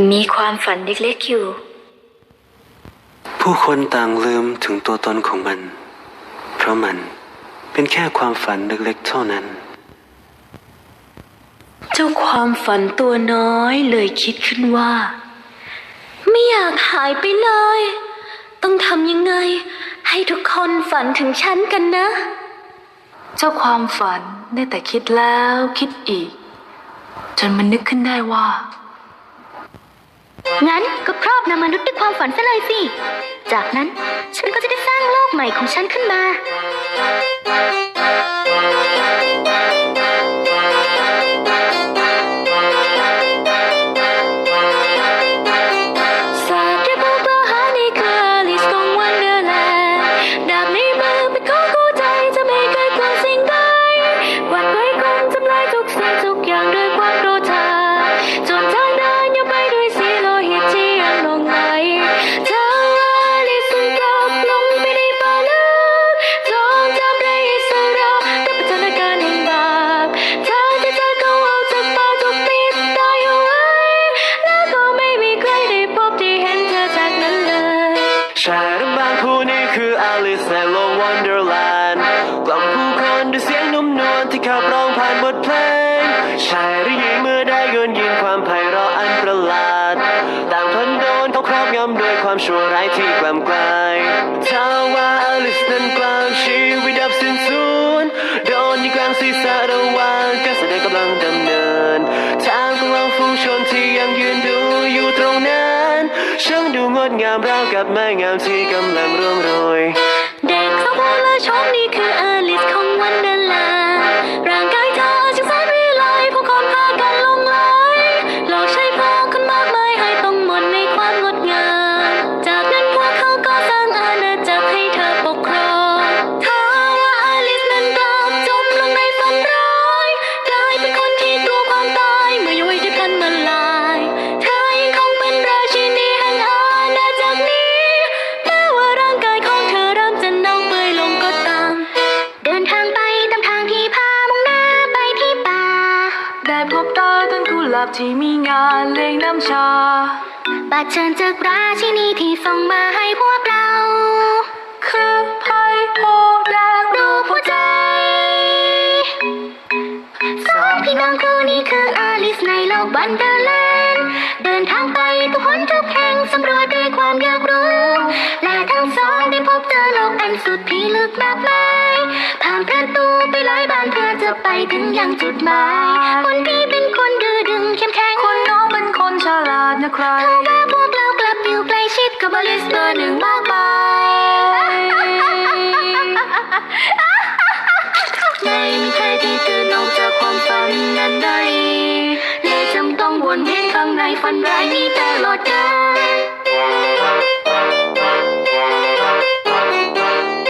มีความฝันเล็กๆอยู่ ผู้คนต่างลืมถึงตัวตนของมัน เพราะมันเป็นแค่ความฝันเล็กๆเท่านั้น เจ้าความฝันตัวน้อยเลยคิดขึ้นว่า ไม่อยากหายไปเลย ต้องทำยังไง ให้ทุกคนฝันถึงฉันกันนะ เจ้าความฝันได้แต่คิดแล้วคิดอีก จนมันนึกขึ้นได้ว่า งั้นก็ครอบนำมนุษย์ด้วยความฝันซะเลยสิ จากนั้นฉันก็จะได้สร้างโลกใหม่ของฉันขึ้นมา ชายรับบางผู้นี้คืออลิสในโลกวันเดอร์แลนด์กล่อมผู้คนด้วยเสียงนุ่มนวลที่ขับร้องผ่านบทเพลงชายหรือหญิงเมื่อได้โยนยินความไพเราะอันประหลาดต่างพลันโดนเขาครอบงำด้วยความชั่วร้ายที่กล้ำกลายถ้าว่าอลิสนั้นกลางชีวิตดับสิ้นสูญโดนยิงกลางศีรษะระหว่างการแสดงกำลังดำเนินทางของเราฝูงชนที่ยังยืนดู ช่างดูงดงามราวกับไม้งามที่กำลังร่วงโรย เด็กสองคนและชมนี่คือ บที่มีงานเลี้ยงน้ำชา บัดเชิญจากราชินีที่ส่งมาให้พวกเรา คือไพ่โพแดงรูปหัวใจสองพี่น้องคู่นี้คืออลิสในโลกวันเดอร์แลนด์เดินทางไปทุกคนทุกแห่งสำรวจด้วยความอยากรู้ และทั้งสองได้พบเจอโลกอันสุดพิลึกมากมายผ่านประตูไปหลายบานเพื่อจะไปถึงยังจุดหมายคนพี่ เป็นคนดื้อดึงเข้มแข็งคนน้องเป็นคนฉลาดนะใครเพราะว่าพวกเรากลับอยู่ใกล้ชิดกับอลิสเบอร์หนึ่งมากมายไม่มีใครที่ตื่นออกจากความฝันนั้นได้และจำต้องวนเวียนข้างในฝันร้ายนี้ตลอดกาล